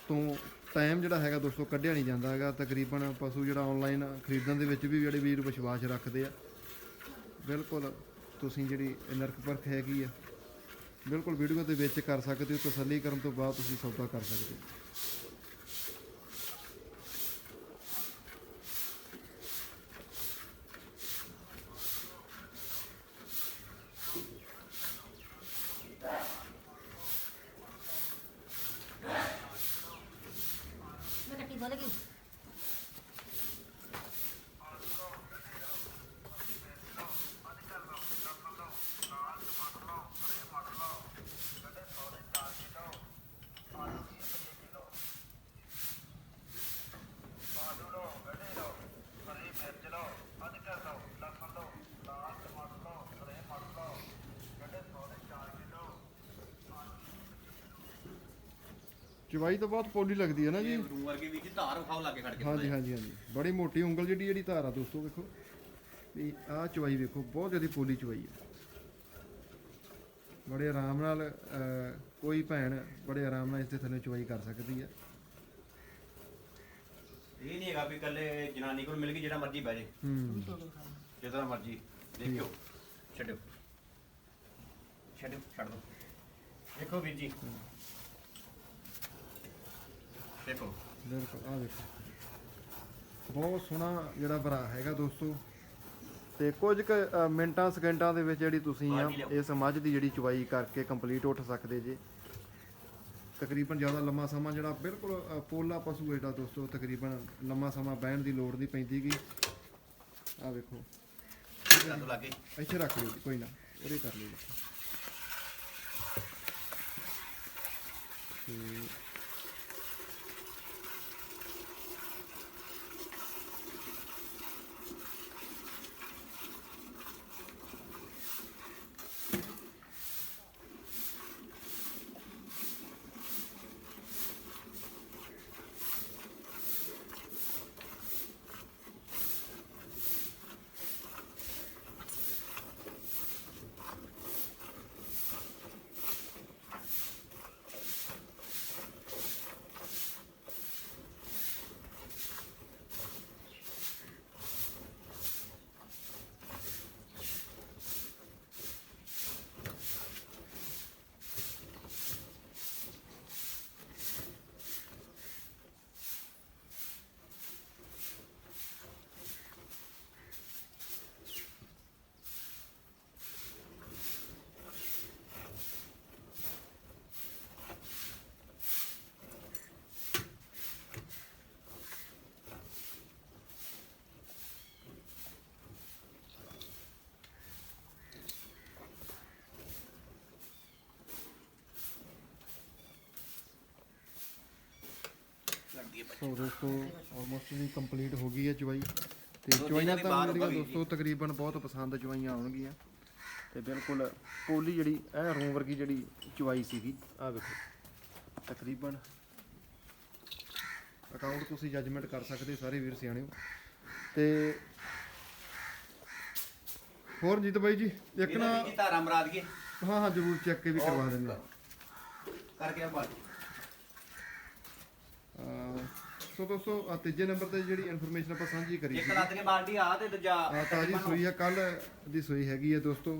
ਤੋਂ ਟਾਈਮ ਜਿਹੜਾ ਹੈਗਾ ਦੋਸਤੋ ਕੱਢਿਆ ਨਹੀਂ ਜਾਂਦਾ ਹੈਗਾ, ਤਕਰੀਬਨ ਪਸ਼ੂ ਜਿਹੜਾ ਆਨਲਾਈਨ ਖਰੀਦਣ ਦੇ ਵਿੱਚ ਵੀ ਜਿਹੜੇ ਵੀਰ ਵਿਸ਼ਵਾਸ ਰੱਖਦੇ ਆ। ਬਿਲਕੁਲ ਤੁਸੀਂ ਜਿਹੜੀ ਨਰਕ ਪਰਖ ਹੈਗੀ ਆ, ਬਿਲਕੁਲ ਵੀਡੀਓ ਦੇ ਵਿੱਚ ਕਰ ਸਕਦੇ ਹੋ, ਤਸੱਲੀ ਕਰਨ ਤੋਂ ਬਾਅਦ ਤੁਸੀਂ ਸੌਦਾ ਕਰ ਸਕਦੇ ਹੋ। ਚਵਾਈ ਤਾਂ ਬਹੁਤ ਪੋਲੀ ਲੱਗਦੀ ਹੈ ਨਾ ਜੀ। ਰੂ ਵਰਗੇ ਵੀ ਜੀ ਧਾਰ ਵਿਖਾਓ ਲੱਗੇ ਖੜ ਕੇ ਹਾਂਜੀ ਹਾਂਜੀ ਹਾਂਜੀ। ਬੜੀ ਮੋਟੀ ਉਂਗਲ ਜਿਹੜੀ ਜਿਹੜੀ ਧਾਰ ਆ ਦੋਸਤੋ ਵੇਖੋ। ਵੀ ਆਹ ਚਵਾਈ ਵੇਖੋ ਬਹੁਤ ਜ਼ਿਆਦਾ ਪੋਲੀ ਚਵਾਈ ਹੈ। ਬੜੇ ਆਰਾਮ ਨਾਲ ਕੋਈ ਭੈਣ ਬੜੇ ਆਰਾਮ ਨਾਲ ਇਸ ਦੇ ਥੱਲੇ ਚਵਾਈ ਕਰ ਸਕਦੀ ਹੈ। ਇਹ ਨਹੀਂ ਹੈਗਾ ਵੀ ਇਕੱਲੇ ਜਨਾਨੀ ਕੋਲ ਮਿਲ ਗਈ ਜਿਹੜਾ ਮਰਜ਼ੀ ਬਹਿ ਜੇ। ਹੂੰ। ਜਿੱਦਾਂ ਮਰਜ਼ੀ ਦੇਖਿਓ। ਛੱਡਿਓ। ਛੱਡਿਓ ਛੱਡ ਦੋ ਦੇਖੋ ਵੀਰ ਜੀ। ਦੇਖੋ। ਬਿਲਕੁਲ ਆਹ ਦੇਖੋ। ਬਹੁਤ ਸੋਹਣਾ ਜਿਹੜਾ ਭਰਾ ਹੈਗਾ ਦੋਸਤੋ। ਤੇ ਕੁਝ ਕੁ ਅ, ਮਿੰਟਾਂ ਸਕਿੰਟਾਂ ਦੇ ਵਿੱਚ ਜਿਹੜੀ ਤੁਸੀਂ ਆ। ਇਸ ਮੱਝ ਦੀ ਜਿਹੜੀ ਚਵਾਈ ਕਰਕੇ ਕੰਪਲੀਟ ਉੱਠ ਸਕਦੇ ਜੇ। ਤਕਰੀਬਨ ਜ਼ਿਆਦਾ ਲੰਮਾ ਸਮਾਂ ਜਿਹੜਾ ਬਿਲਕੁਲ ਅ, ਪੋਲਾ ਪਸ਼ੂ ਹੈ ਜਿਹੜਾ ਦੋਸਤੋ ਤਕਰੀਬਨ ਲੰਮਾ ਸਮਾਂ ਬਹਿਣ ਦੀ ਲੋੜ ਨਹੀਂ ਪੈਂਦੀਗੀ ਆ ਵੇਖੋ ਕਰ ਦੋ ਲੱਗੇ। ਇੱਥੇ ਰੱਖ ਲਿਓ ਜੀ, ਕੋਈ ਨਾ। ਉਹਦੇ ਕਰ ਲਿਓ। ਜੀ। ਤੇ ਸੋ ਦੋਸਤੋ ਆਲਮੋਸਟ ਵੀ ਕੰਪਲੀਟ ਹੋ ਗਈ ਹੈ ਚਵਾਈ। ਤੇ ਦੋ ਚਵਾਈਆਂ ਦਿਨ ਤਾਂ ਬਾਅਦ ਦੋਸਤੋ ਤਕਰੀਬਨ ਬਹੁਤ ਪਸੰਦ ਚਵਾਈਆਂ ਆਉਣਗੀਆਂ। ਤੇ ਬਿਲਕੁਲ ਪੋਲੀ ਜਿਹੜੀ ਐ ਰੂਮ ਵਰਗੀ ਜਿਹੜੀ ਚਵਾਈ ਸੀਗੀ। ਆ ਵੇਖੋ ਤਕਰੀਬਨ ਅਕਾਊਂਟ ਤੁਸੀਂ ਜੱਜਮੈਂਟ ਕਰ ਸਕਦੇ ਸਾਰੇ ਵੀਰ ਸਿਆਣਿਓ। ਤੇ ਹੋਰ ਜੀਤ ਬਾਈ ਜੀ ਇੱਕ ਨਾ ਧਾਰਾ ਮਰਾ ਦਈਏ ਹਾਂ? ਹਾਂ ਜਰੂਰ ਚੈੱਕ ਕੇ ਵੀ ਕਰਵਾ ਦਿੰਦੇ ਕਰਕੇ ਆ ਬਾਅਦ ਸੋ ਦੋਸਤੋ ਆ ਤੀਜੇ ਨੰਬਰ ਤੇ ਜਿਹੜੀ ਇਨਫੋਰਮੇਸ਼ਨ ਆਪਾਂ ਸਾਂਝੀ ਕਰੀ ਇੱਕ ਲੱਤ ਕੇ ਬਾਲਟੀ ਆ ਤੇ ਦੂਜਾ ਆ ਤਾਜੀ ਸੂਈ ਆ ਕੱਲ ਦੀ ਸੂਈ ਹੈਗੀ ਹੈ ਦੋਸਤੋ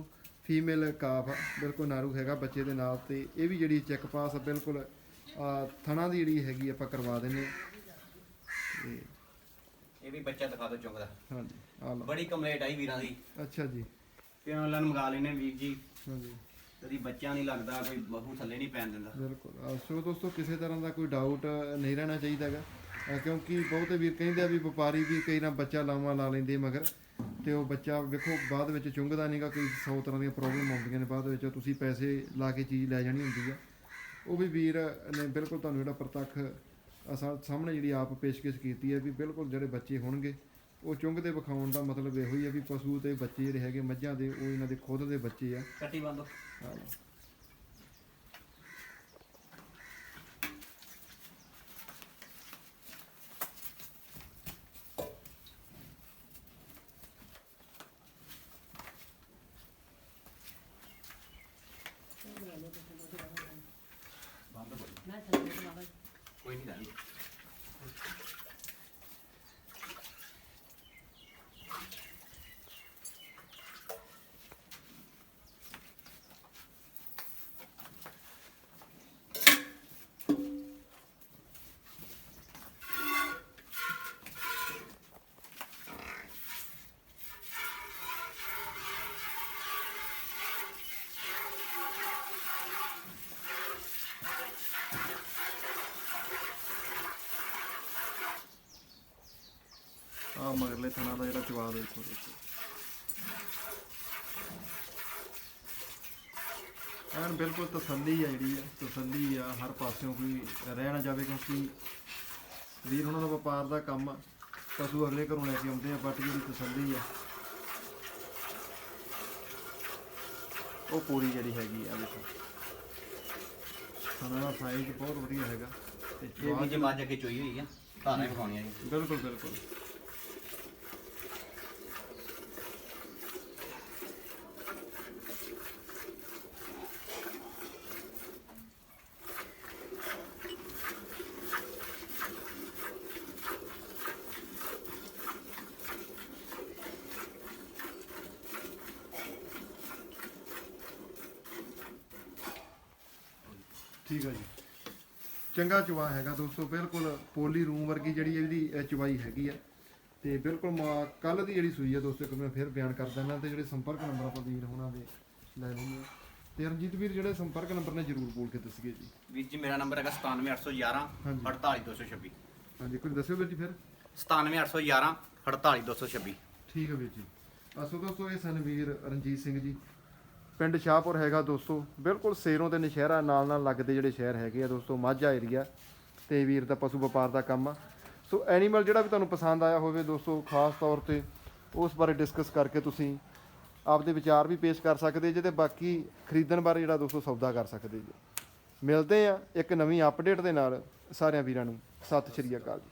ਫੀਮੇਲ ਕਾਫ ਆ, ਬਿਲਕੁਲ ਨਾਰੂ ਹੈਗਾ ਬੱਚੇ ਦੇ ਨਾਲ ਤੇ ਇਹ ਵੀ ਜਿਹੜੀ ਚੈੱਕ ਪਾਸ ਆ ਬਿਲਕੁਲ ਆ ਥਣਾ ਦੀ ਜਿਹੜੀ ਹੈਗੀ ਆਪਾਂ ਕਰਵਾ ਦਿੰਨੇ ਤੇ ਇਹ ਵੀ ਬੱਚਾ ਦਿਖਾ ਦਿਓ ਚੁੰਗਦਾ। ਹਾਂਜੀ ਆ ਲਓ। ਬੜੀ ਕੰਪਲੇਂਟ ਆਈ ਵੀਰਾਂ ਦੀ। ਅੱਛਾ ਜੀ। ਕਿ ਆਨਲਾਈਨ ਮੰਗਾ ਲੈਨੇ ਵੀਰ ਜੀ। ਹਾਂਜੀ। ਕਦੀ ਬੱਚਾ ਨਹੀਂ ਲੱਗਦਾ ਕੋਈ ਬਹੂ ਥੱਲੇ ਨਹੀਂ ਪੈਣ ਦਿੰਦਾ। ਬਿਲਕੁਲ। ਸੋ ਦੋਸਤੋ ਕਿਸੇ ਤਰ੍ਹਾਂ ਦਾ ਕੋਈ ਡਾਊਟ ਨਹੀਂ ਰਹਿਣਾ ਚਾਹੀਦਾ ਹੈਗਾ। ਅ, ਕਿਉਂਕਿ ਬਹੁਤੇ ਵੀਰ ਕਹਿੰਦੇ ਆ ਵੀ ਵਪਾਰੀ ਵੀ ਕਈ ਨਾ ਬੱਚਾ ਲਾਵਾਂ ਲਾ ਲੈਂਦੇ ਮਗਰ ਤੇ ਉਹ ਬੱਚਾ ਵੇਖੋ ਬਾਅਦ ਵਿੱਚ ਚੁੰਗਦਾ ਨਹੀਂਗਾ ਕੋਈ 100 ਤਰ੍ਹਾਂ ਦੀਆਂ ਪ੍ਰੋਬਲਮ ਆਉਂਦੀਆਂ ਨੇ ਬਾਅਦ ਵਿੱਚ ਤੁਸੀਂ ਪੈਸੇ ਲਾ ਕੇ ਚੀਜ਼ ਲੈ ਜਾਣੀ ਹੁੰਦੀ ਆ। ਉਹ ਵੀ ਵੀਰ ਨੇ ਬਿਲਕੁਲ ਤੁਹਾਨੂੰ ਜਿਹੜਾ ਪ੍ਰਤੱਖ ਅਸਾਂ ਸਾਹਮਣੇ ਜਿਹੜੀ ਆਪ ਪੇਸ਼ਕਸ਼ ਕੀਤੀ ਹੈ ਵੀ ਬਿਲਕੁਲ ਜਿਹੜੇ ਬੱਚੇ ਹੋਣਗੇ ਉਹ ਚੁੰਗਦੇ ਵਿਖਾਉਣ ਦਾ ਮਤਲਬ ਇਹੋ ਹੀ ਹੈ ਵੀ ਪਸ਼ੂ ਤੇ ਬੱਚੇ ਜਿਹੜੇ ਹੈਗੇ ਮੱਝਾਂ ਦੇ ਉਹ ਇਹਨਾਂ ਦੇ ਖੁਦ ਦੇ ਬੱਚੇ ਆ। ਕੱਟੀ ਬੰਦੋ। ਹਾਂ ਜੀ। ਕੋਈ ਨਹੀਂ ਦਾਦੀ ਆ ਮਗਰਲੇ ਥਣਾ ਦਾ ਜਿਹੜਾ ਚਵਾ ਦੇਖੋ ਦੇਖੋ ਐਨ ਬਿਲਕੁਲ ਤਸੱਲੀ ਆ ਜਿਹੜੀ ਆ ਤਸੱਲੀ ਆ ਹਰ ਪਾਸਿਓਂ ਕੋਈ ਰਹਿ ਨਾ ਜਾਵੇ ਕਿਉਂਕਿ ਵੀਰ ਉਹਨਾਂ ਦਾ ਵਪਾਰ ਦਾ ਕੰਮ ਆ ਪਸ਼ੂ ਅਗਲੇ ਘਰੋਂ ਲੈ ਕੇ ਆਉਂਦੇ ਆ ਬਟ ਜਿਹੜੀ ਤਸੱਲੀ ਆ ਉਹ ਪੂਰੀ ਜਿਹੜੀ ਹੈਗੀ ਆ ਵੇਖੋ ਥਣਾ ਦਾ ਸਾਈਜ਼ ਬਹੁਤ ਵਧੀਆ ਹੈਗਾ। ਤੇ ਇਹ ਵੀ ਜੇ ਅੱਗੇ ਚੋਈ ਹੋਈ ਆ ਧਾਰਾਂ ਹੀ ਵਿਖਾਉਣੀਆਂ ਜੀ। ਬਿਲਕੁਲ ਬਿਲਕੁਲ ਠੀਕ ਹੈ ਜੀ ਚੰਗਾ ਚਵਾ ਹੈਗਾ ਦੋਸਤੋ ਬਿਲਕੁਲ ਪੋਲੀ ਰੂਮ ਵਰਗੀ ਜਿਹੜੀ ਇਹਦੀ ਚਵਾਈ ਹੈਗੀ ਆ। ਤੇ ਬਿਲਕੁਲ ਕੱਲ ਦੀ ਜਿਹੜੀ ਸੂਈ ਆ ਦੋਸਤੋ ਇੱਕ ਮੈਂ ਫਿਰ ਬਿਆਨ ਕਰ ਦਿੰਦਾ ਤੇ ਜਿਹੜੇ ਸੰਪਰਕ ਨੰਬਰ ਆਪਾਂ ਵੀਰ ਹੋਣਾ ਦੇ ਲੈ ਆ। ਤੇ ਰਣਜੀਤ ਵੀਰ ਜਿਹੜੇ ਸੰਪਰਕ ਨੰਬਰ ਨੇ ਜਰੂਰ ਬੋਲ ਕੇ ਦੱਸੀਏ ਜੀ। ਵੀਰ ਜੀ ਮੇਰਾ ਨੰਬਰ ਹੈਗਾ 97811 ਹਾਂਜੀ। 48226 ਹਾਂਜੀ ਕੁਝ ਦੱਸਿਓ ਵੀਰ ਜੀ ਫਿਰ। 97811 48226 ਠੀਕ ਹੈ ਵੀਰ ਜੀ। ਅਸੋ ਦੋਸਤੋ ਇਹ ਸਨ ਵੀਰ ਰਣਜੀਤ ਸਿੰਘ ਜੀ। ਪਿੰਡ ਸ਼ਾਹਪੁਰ ਹੈਗਾ ਦੋਸਤੋ, ਬਿਲਕੁਲ ਸੇਰੋਂ ਤੇ ਨਸ਼ਹਿਰਾ ਨਾਲ ਨਾਲ ਲੱਗਦੇ ਜਿਹੜੇ ਸ਼ਹਿਰ ਹੈਗੇ ਆ ਦੋਸਤੋ, ਮਾਝਾ ਏਰੀਆ ਤੇ ਵੀਰ ਦਾ ਪਸ਼ੂ ਵਪਾਰ ਦਾ ਕੰਮ ਆ। ਸੋ ਐਨੀਮਲ ਜਿਹੜਾ ਵੀ ਤੁਹਾਨੂੰ ਪਸੰਦ ਆਇਆ ਹੋਵੇ ਦੋਸਤੋ, ਖਾਸ ਤੌਰ ਤੇ ਉਸ ਬਾਰੇ ਡਿਸਕਸ ਕਰਕੇ ਤੁਸੀਂ ਆਪਦੇ ਵਿਚਾਰ ਵੀ ਪੇਸ਼ ਕਰ ਸਕਦੇ ਜੇ ਤੇ ਬਾਕੀ ਖਰੀਦਣ ਬਾਰੇ ਜਿਹੜਾ ਦੋਸਤੋ, ਸੌਦਾ ਕਰ ਸਕਦੇ ਜੀ। ਮਿਲਦੇ ਆ ਇੱਕ ਨਵੀਂ ਅਪਡੇਟ ਦੇ ਨਾਲ ਸਾਰਿਆਂ ਵੀਰਾਂ ਨੂੰ। ਸਤਿ ਸ਼੍ਰੀ ਅਕਾਲ ਜੀ।